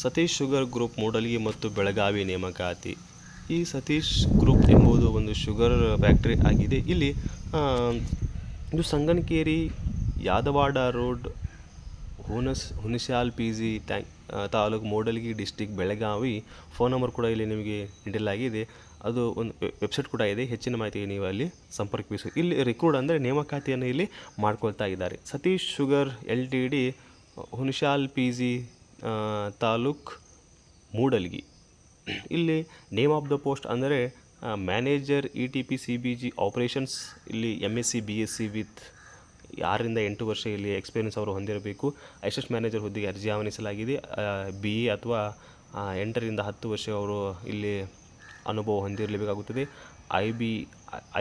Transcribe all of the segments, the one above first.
Satish sugar group ಮೋಡಲ್ಗಿ ಮತ್ತು ಬೆಳಗಾವಿ ನೇಮಕಾತಿ. ಈ ಸತೀಶ್ ಗ್ರೂಪ್ ಎಂಬುದು ಒಂದು ಶುಗರ್ ಫ್ಯಾಕ್ಟರಿ ಆಗಿದೆ. ಇಲ್ಲಿ ಇದು ಸಂಗನಕೇರಿ, Yadawad road ಹುನಸ್ Hunshal P G tank taluk Mudalgi district Belagavi. Phone number ಕೂಡ ಇಲ್ಲಿ ನಿಮಗೆ ನೀಡಲಾಗಿದೆ. ಅದು ಒಂದು ವೆಬ್ಸೈಟ್ ಕೂಡ ಇದೆ. ಹೆಚ್ಚಿನ ಮಾಹಿತಿ ನೀವು ಅಲ್ಲಿ ಸಂಪರ್ಕಿಸಿ, ಇಲ್ಲಿ ರಿಕ್ರೂಟ್ ಅಂದರೆ ನೇಮಕಾತಿಯನ್ನು ಇಲ್ಲಿ ಮಾಡ್ಕೊಳ್ತಾ ಇದ್ದಾರೆ. Satish sugar L T D Hunshal P G taluk Mudalgi. ಇಲ್ಲಿ ನೇಮ್ ಆಫ್ ದ ಪೋಸ್ಟ್ ಅಂದರೆ manager E T P C B G operations ಇಲ್ಲಿ M S C B S C with ಆರರಿಂದ ಎಂಟು ವರ್ಷ ಇಲ್ಲಿ ಎಕ್ಸ್ಪೀರಿಯನ್ಸ್ ಅವರು ಹೊಂದಿರಬೇಕು. ಅಸಿಸ್ಟೆಂಟ್ ಮ್ಯಾನೇಜರ್ ಹುದ್ದೆಗೆ ಅರ್ಜಿ ಆಹ್ವಾನಿಸಲಾಗಿದೆ. ಬಿ ಎ ಅಥವಾ ಎಂಟರಿಂದ ಹತ್ತು ವರ್ಷ ಅವರು ಇಲ್ಲಿ ಅನುಭವ ಹೊಂದಿರಲೇಬೇಕಾಗುತ್ತದೆ. I B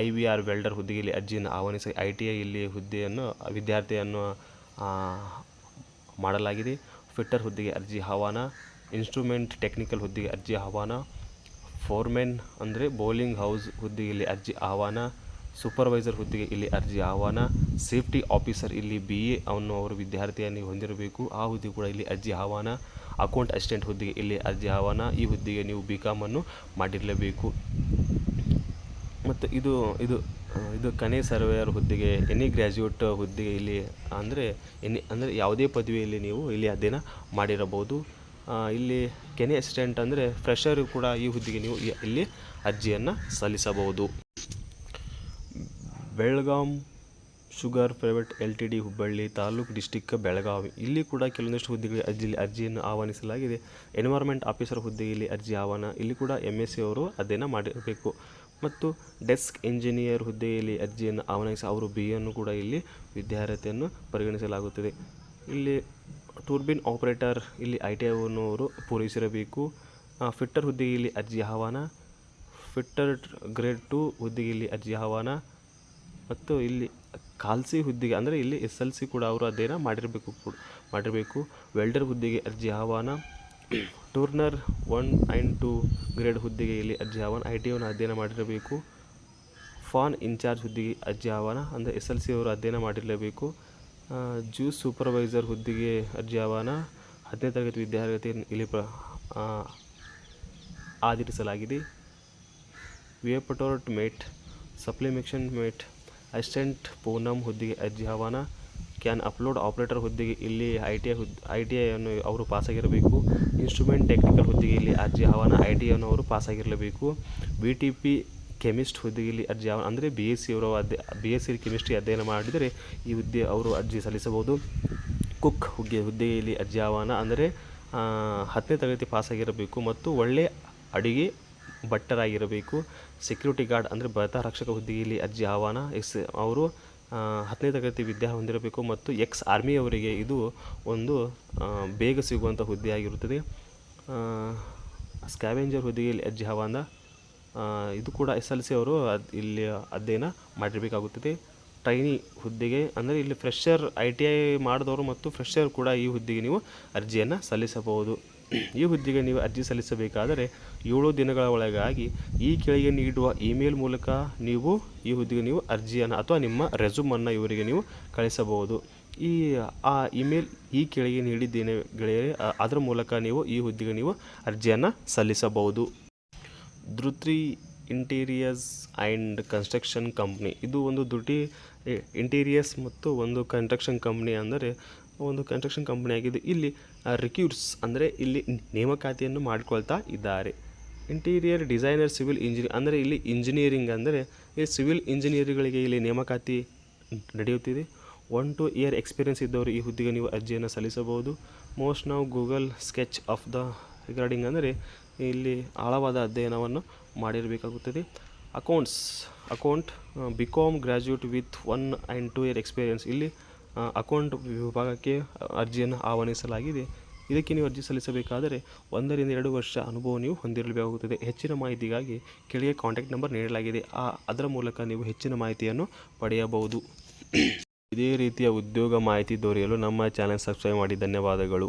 I B R welder ಹುದ್ದೆಗೆ ಇಲ್ಲಿ ಅರ್ಜಿಯನ್ನು ಆಹ್ವಾನಿಸಿ ಐ ಟಿ ಐ ಇಲ್ಲಿ ಹುದ್ದೆಯನ್ನು, ವಿದ್ಯಾರ್ಥಿಯನ್ನು ಮಾಡಲಾಗಿದೆ. ಫಿಟ್ಟರ್ ಹುದ್ದೆಗೆ ಅರ್ಜಿ ಆಹ್ವಾನ ಇನ್ಸ್ಟ್ರೂಮೆಂಟ್ ಟೆಕ್ನಿಕಲ್ ಹುದ್ದೆಗೆ ಅರ್ಜಿ ಆಹ್ವಾನ ಫೋರ್ಮೆನ್ ಅಂದರೆ ಬೌಲಿಂಗ್ ಹೌಸ್ ಹುದ್ದೆಗೆ ಇಲ್ಲಿ ಅರ್ಜಿ ಆಹ್ವಾನ ಸೂಪರ್ವೈಸರ್ ಹುದ್ದೆಗೆ ಇಲ್ಲಿ ಅರ್ಜಿ ಆಹ್ವಾನ ಸೇಫ್ಟಿ ಆಫೀಸರ್ ಇಲ್ಲಿ ಬಿ ಎ ಅನ್ನು ಅವರು ವಿದ್ಯಾರ್ಥಿಯನ್ನು ಹೊಂದಿರಬೇಕು, ಆ ಹುದ್ದೆ ಕೂಡ ಇಲ್ಲಿ ಅರ್ಜಿ ಆಹ್ವಾನ ಅಕೌಂಟ್ ಅಸಿಸ್ಟೆಂಟ್ ಹುದ್ದೆಗೆ ಇಲ್ಲಿ ಅರ್ಜಿ ಆಹ್ವಾನ ಈ ಹುದ್ದೆಗೆ ನೀವು ಬಿ ಕಾಮನ್ನು ಮಾಡಿರಲೇಬೇಕು. ಮತ್ತು ಇದು ಇದು ಇದು ಕನೆ ಸರ್ವೇಯರ್ ಹುದ್ದೆಗೆ ಎನಿ ಗ್ರ್ಯಾಜುಯೇಟ್ ಹುದ್ದೆಗೆ ಇಲ್ಲಿ ಅಂದರೆ ಎನಿ ಅಂದರೆ ಯಾವುದೇ ಪದವಿಯಲ್ಲಿ ನೀವು ಇಲ್ಲಿ ಅಧ್ಯಯನ ಮಾಡಿರಬಹುದು. ಇಲ್ಲಿ ಕೆನೆ ಅಸಿಸ್ಟೆಂಟ್ ಅಂದರೆ ಫ್ರೆಷರ್ ಕೂಡ ಈ ಹುದ್ದೆಗೆ ನೀವು ಇಲ್ಲಿ ಅರ್ಜಿಯನ್ನು ಸಲ್ಲಿಸಬಹುದು. Belgaum sugar private L T D Hubballi taluk district Belagavi. ಇಲ್ಲಿ ಕೂಡ ಕೆಲವೊಂದಿಷ್ಟು ಹುದ್ದೆಗಳಿಗೆ ಅರ್ಜಿ ಅರ್ಜಿಯನ್ನು ಆಹ್ವಾನಿಸಲಾಗಿದೆ. ಎನ್ವೈರ್ಮೆಂಟ್ ಆಫೀಸರ್ ಹುದ್ದೆಗೆ ಇಲ್ಲಿ ಅರ್ಜಿ ಆಹ್ವಾನ. ಇಲ್ಲಿ ಕೂಡ ಎಂ ಎಸ್ ಸಿ ಅವರು ಅಧ್ಯಯನ ಮಾಡಿರಬೇಕು. ಮತ್ತು ಡೆಸ್ಕ್ ಇಂಜಿನಿಯರ್ ಹುದ್ದೆಯಲ್ಲಿ ಅರ್ಜಿಯನ್ನು ಆಹ್ವಾನಿಸಿ ಅವರು ಬಿ ಅನ್ನು ಕೂಡ ಇಲ್ಲಿ ವಿದ್ಯಾರ್ಹತೆಯನ್ನು ಪರಿಗಣಿಸಲಾಗುತ್ತದೆ. ಇಲ್ಲಿ ಟೂರ್ಬಿನ್ ಆಪರೇಟರ್, ಇಲ್ಲಿ ಐ ಟಿ ಐ ಅವರು ಪೂರೈಸಿರಬೇಕು ಫಿಟ್ಟರ್ ಹುದ್ದೆಗೆ ಇಲ್ಲಿ ಅರ್ಜಿ ಆಹ್ವಾನ. ಫಿಟ್ಟರ್ ಗ್ರೇಡ್ ಟು ಹುದ್ದೆಗೆ ಇಲ್ಲಿ ಅರ್ಜಿ ಆಹ್ವಾನ. ಮತ್ತು ಇಲ್ಲಿ ಕಾಲ್ಸಿ ಹುದ್ದೆಗೆ, ಅಂದರೆ ಇಲ್ಲಿ ಎಸ್ ಎಲ್ ಸಿ ಕೂಡ ಅವರು ಅಧ್ಯಯನ ಮಾಡಿರಬೇಕು ಮಾಡಿರಬೇಕು. ವೆಲ್ಡರ್ ಹುದ್ದೆಗೆ ಅರ್ಜಿ ಆಹ್ವಾನ. Turner one and two grade ಹುದ್ದೆಗೆ ಇಲ್ಲಿ ಅರ್ಜಿ ಆಹ್ವಾನ, ಐ ಟಿ ಅಧ್ಯಯನ ಮಾಡಿರಬೇಕು. ಫಾನ್ ಇನ್ಚಾರ್ಜ್ ಹುದ್ದೆಗೆ ಅರ್ಜಿ ಆಹ್ವಾನ, ಅಂದರೆ ಎಸ್ ಎಲ್ ಸಿ ಅವರು ಅಧ್ಯಯನ ಮಾಡಿರಲೇಬೇಕು ಜ್ಯೂಸ್ ಸೂಪರ್ವೈಸರ್ ಹುದ್ದೆಗೆ ಅರ್ಜಿ ಆಹ್ವಾನ, ಹತ್ತನೇ ತರಗತಿ ವಿದ್ಯಾರ್ಥಿ ಇಲ್ಲಿ ಪ್ರ ಆದರಿಸಲಾಗಿದೆ ವಿಯಪಟೋರ್ಟ್ ಮೇಟ್ ಸಪ್ಲಿಮೆಕ್ಷನ್ ಮೇಟ್, ಅಸಿಸ್ಟೆಂಟ್ ಪೂನಮ್ ಹುದ್ದೆಗೆ ಅರ್ಜಿ ಆಹ್ವಾನ ಕ್ಯಾನ್ ಅಪ್ಲೋಡ್ ಆಪರೇಟರ್ ಹುದ್ದೆಗೆ ಇಲ್ಲಿ ಐ ಟಿ ಐ ಹುದ್ದೆ ಐ ಟಿ ಐಯನ್ನು ಅವರು ಪಾಸಾಗಿರಬೇಕು. ಇನ್ಸ್ಟ್ರೂಮೆಂಟ್ ಟೆಕ್ನಿಕಲ್ ಹುದ್ದೆಗೆ ಇಲ್ಲಿ ಅರ್ಜಿ ಆಹ್ವಾನ ಐ ಟಿ ಐಯನ್ನು ಅವರು ಪಾಸಾಗಿರಲೇಬೇಕು. ಬಿ ಟಿ ಪಿ ಕೆಮಿಸ್ಟ್ ಹುದ್ದೆಗೆ ಇಲ್ಲಿ ಅರ್ಜಿ ಆಹ್ವಾನ, ಅಂದರೆ ಬಿ ಎಸ್ ಸಿ ಅವರು ಅಧ್ಯ ಬಿ ಎಸ್ ಸಿ ಕೆಮಿಸ್ಟ್ರಿ ಅಧ್ಯಯನ ಮಾಡಿದರೆ ಈ ಹುದ್ದೆ ಅವರು ಅರ್ಜಿ ಸಲ್ಲಿಸಬಹುದು. ಕುಕ್ ಹುದ್ದೆ ಹುದ್ದೆಯಲ್ಲಿ ಅರ್ಜಿ ಆಹ್ವಾನ, ಅಂದರೆ ಹತ್ತನೇ ತರಗತಿ ಪಾಸಾಗಿರಬೇಕು ಮತ್ತು ಒಳ್ಳೆಯ ಅಡುಗೆ ಭಟ್ಟರಾಗಿರಬೇಕು. ಸೆಕ್ಯೂರಿಟಿ ಗಾರ್ಡ್ ಅಂದರೆ ಭದ್ರತಾ ರಕ್ಷಕ ಹುದ್ದೆಯಲ್ಲಿ ಅರ್ಜಿ ಆಹ್ವಾನ, ಎಸ್, ಅವರು ಹತ್ತನೇ ತರಗತಿ ವಿದ್ಯಾ ಹೊಂದಿರಬೇಕು ಮತ್ತು ಎಕ್ಸ್ ಆರ್ಮಿಯವರಿಗೆ ಇದು ಒಂದು ಬೇಗ ಸಿಗುವಂಥ ಹುದ್ದೆಯಾಗಿರುತ್ತದೆ ಸ್ಕ್ಯಾವೆಂಜರ್ ಹುದ್ದೆಯಲ್ಲಿ ಅಜ್ಜಿ ಹವಾಂದ ಇದು ಕೂಡ ಎಸ್ ಎಲ್ ಸಿ ಅವರು ಇಲ್ಲಿ ಅಧ್ಯಯನ ಮಾಡಿರಬೇಕಾಗುತ್ತದೆ. ಟ್ರೈನಿ ಹುದ್ದೆಗೆ, ಅಂದರೆ ಇಲ್ಲಿ ಫ್ರೆಷರ್ ಐ ಟಿ ಐ ಮಾಡಿದವರು ಮತ್ತು ಫ್ರೆಷರ್ ಕೂಡ ಈ ಹುದ್ದೆಗೆ ನೀವು ಅರ್ಜಿಯನ್ನು ಸಲ್ಲಿಸಬಹುದು. ಈ ಹುದ್ದೆಗೆ ನೀವು ಅರ್ಜಿ ಸಲ್ಲಿಸಬೇಕಾದರೆ ಏಳು ದಿನಗಳ ಒಳಗಾಗಿ ಈ ಕೆಳಗೆ ನೀಡುವ ಇಮೇಲ್ ಮೂಲಕ ನೀವು ಈ ಹುದ್ದೆಗೆ ನೀವು ಅರ್ಜಿಯನ್ನು ಅಥವಾ ನಿಮ್ಮ ರೆಸ್ಯೂಮನ್ನು ಇವರಿಗೆ ನೀವು ಕಳಿಸಬಹುದು. ಈ, ಆ ಇಮೇಲ್ ಈ ಕೆಳಗೆ ನೀಡಿದ್ದೇನೆ ಗೆಳೆಯರೆ ಅದರ ಮೂಲಕ ನೀವು ಈ ಹುದ್ದೆಗೆ ನೀವು ಅರ್ಜಿಯನ್ನು ಸಲ್ಲಿಸಬಹುದು. Dhritri interiors and construction company. ಇದು ಒಂದು ದುಟಿ ಇಂಟೀರಿಯರ್ಸ್ ಮತ್ತು ಒಂದು ಕನ್ಸ್ಟ್ರಕ್ಷನ್ ಕಂಪ್ನಿ ಅಂದರೆ ಒಂದು ಕನ್ಸ್ಟ್ರಕ್ಷನ್ ಕಂಪ್ನಿ ಆಗಿದೆ. ಇಲ್ಲಿ ರಿಕ್ಯೂಟ್ಸ್ ಅಂದರೆ ಇಲ್ಲಿ ನೇಮಕಾತಿಯನ್ನು ಮಾಡಿಕೊಳ್ತಾ ಇದ್ದಾರೆ. ಇಂಟೀರಿಯರ್ ಡಿಸೈನರ್ ಸಿವಿಲ್ ಇಂಜಿನಿಯರ್ ಅಂದರೆ ಇಲ್ಲಿ ಇಂಜಿನಿಯರಿಂಗ್ ಅಂದರೆ, ಈ ಸಿವಿಲ್ ಇಂಜಿನಿಯರ್ಗಳಿಗೆ ಇಲ್ಲಿ ನೇಮಕಾತಿ ನಡೆಯುತ್ತಿದೆ. ಒನ್ ಟು ಇಯರ್ ಎಕ್ಸ್ಪೀರಿಯನ್ಸ್ ಇದ್ದವರು ಈ ಹುದ್ದೆಗೆ ನೀವು ಅರ್ಜಿಯನ್ನು ಸಲ್ಲಿಸಬಹುದು. ಮೋಸ್ಟ್ ನಾವು Google sketch of the regarding ಅಂದರೆ, ಇಲ್ಲಿ ಆಳವಾದ ಅಧ್ಯಯನವನ್ನು ಮಾಡಿರಬೇಕಾಗುತ್ತದೆ. Accounts account B com graduate with one and two year experience ಇಲ್ಲಿ ಅಕೌಂಟ್ ವಿಭಾಗಕ್ಕೆ ಅರ್ಜಿಯನ್ನು ಆಹ್ವಾನಿಸಲಾಗಿದೆ. ಇದಕ್ಕೆ ನೀವು ಅರ್ಜಿ ಸಲ್ಲಿಸಬೇಕಾದರೆ ಒಂದರಿಂದ ಎರಡು ವರ್ಷ ಅನುಭವ ನೀವು ಹೊಂದಿರಬೇಕಾಗುತ್ತದೆ. ಹೆಚ್ಚಿನ ಮಾಹಿತಿಗಾಗಿ ಕೆಳಗೆ ಕಾಂಟ್ಯಾಕ್ಟ್ ನಂಬರ್ ನೀಡಲಾಗಿದೆ. ಆ, ಅದರ ಮೂಲಕ ನೀವು ಹೆಚ್ಚಿನ ಮಾಹಿತಿಯನ್ನು ಪಡೆಯಬಹುದು. ಇದೇ ರೀತಿಯ ಉದ್ಯೋಗ ಮಾಹಿತಿ ದೊರೆಯಲು ನಮ್ಮ ಚಾನೆಲ್ ಸಬ್ಸ್ಕ್ರೈಬ್ ಮಾಡಿ. ಧನ್ಯವಾದಗಳು.